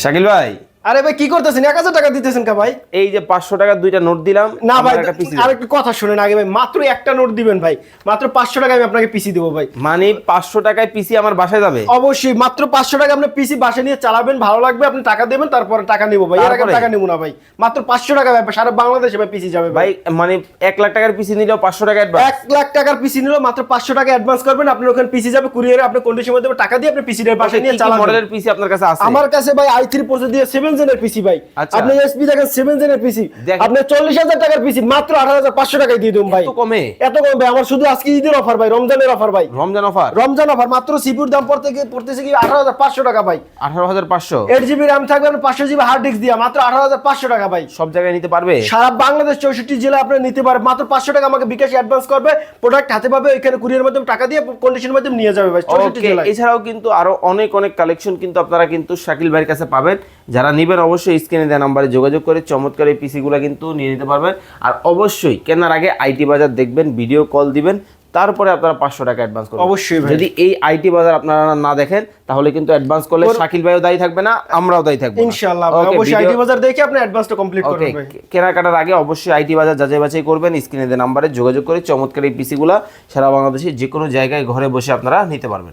শাকিল ভাই আরে ভাই কি করতেছেন? এক হাজার টাকা দিতেছেন কা ভাই? এই যে পাঁচশো টাকার দুইটা নোট দিলাম না ভাই আর একটু কথা শুনেন আগে ভাই মাত্র একটা নোট দিবেন ভাই। মাত্র পাঁচশো টাকা আমি আপনাকে পিসি দেবো ভাই। মানে পাঁচশো টাকায় পিসি আমার বাসায় যাবে? অবশ্যই মাত্র পাঁচশো টাকা আপনি পিসি বাসে নিয়ে চালাবেন ভালো লাগবে আপনি টাকা দেবেন তারপরে টাকা নেব ভাই। তারপরে? টাকা নেব না ভাই। মাত্র পাঁচশো টাকা ভাই সারা বাংলাদেশে ভাই পিসি যাবে ভাই। মানে এক লাখ টাকার পিসি নিলেও পাঁচশো টাকা অ্যাডভান্স এক লাখ টাকার পিসি নিলো মাত্র পাঁচশো টাকা অ্যাডভান্স করবেন। আপনার ওখানে পিসি যাবে কুরিয়ারে আপনি কন্ডিশন মধ্যে টাকা দিয়ে আপনি পিসি বাসে নিয়ে চালাবেন। মডেলের পিসি আপনার কাছে আছে? আমার কাছে ভাই আই থ্রি প্রসেস দিয়ে সেভেন জেনের পিসি ভাই। আচ্ছা। আপনি এসপি দেখেন সেভেন জেনের পিসি আপনি চল্লিশ হাজার টাকার পিসি মাত্র আঠারো হাজার পাঁচশো টাকায় দিয়ে দেবো ভাই। কমে? এত কম ভাই আমার শুধু আজকে ঈদের অফার ভাই রমজানের অফার ভাই। রমজান অফার রমজান অফার মাত্র সিপুর দাম পড়তে পড়তেছে কি আঠারো হাজার পাঁচশো টাকা ভাই। আঠারো হাজার পাঁচশো? এইট জিবি র্যাম থাকবে আপনার পাঁচশো জিবি হার্ড ডিস্ক দিয়া মাত্র আঠারো হাজার পাঁচশো টাকা ভাই। সব জায়গায় নিতে পারবে? সারা বাংলাদেশ চৌষট্টি জেলা আপনি নিতে পারেন মাত্র পাঁচশো টাকা আমাকে বিকাশ অ্যাডভান্স করবে প্রোডাক্ট হাতে পাবে ওইখানে কুরিয়ার মাধ্যমে টাকা দিয়ে কন্ডিশনের মাধ্যমে নিয়ে যাবে ভাই এছাড়াও কিন্তু আরও অনেক অনেক কালেকশন কিন্তু আপনারা কিন্তু শাকিল ভাইয়ের কাছে পাবেন। যারা নিবেন অবশ্যই স্ক্রিনে দেওয়া নাম্বারে যোগাযোগ করে চমৎকার এই পিসিগুলো কিন্তু নিয়ে নিতে পারবেন। আর অবশ্যই কেনার আগে আইটি বাজার দেখবেন ভিডিও কল দিবেন তারপরে আপনারা পাঁচশো টাকা অ্যাডভান্স করবেন। অবশ্যই যদি এই আইটি বাজার আপনারা না দেখেন তাহলে কিন্তু অ্যাডভান্স করলে শাকিল ভাইও দায়ী থাকবে না আমরাও দায়ী থাকব। ইনশাআল্লাহ অবশ্যই আইটি বাজার দেখে আপনি অ্যাডভান্সটা কমপ্লিট করবেন কেনাকাটার আগে অবশ্যই আইটি বাজার যাচাই বাছাই করবেন স্ক্রিনে দেওয়া নাম্বারে যোগাযোগ করে চমৎকার এই পিসিগুলা সারা বাংলাদেশে যে কোনো জায়গায় ঘরে বসে আপনারা নিতে পারবেন।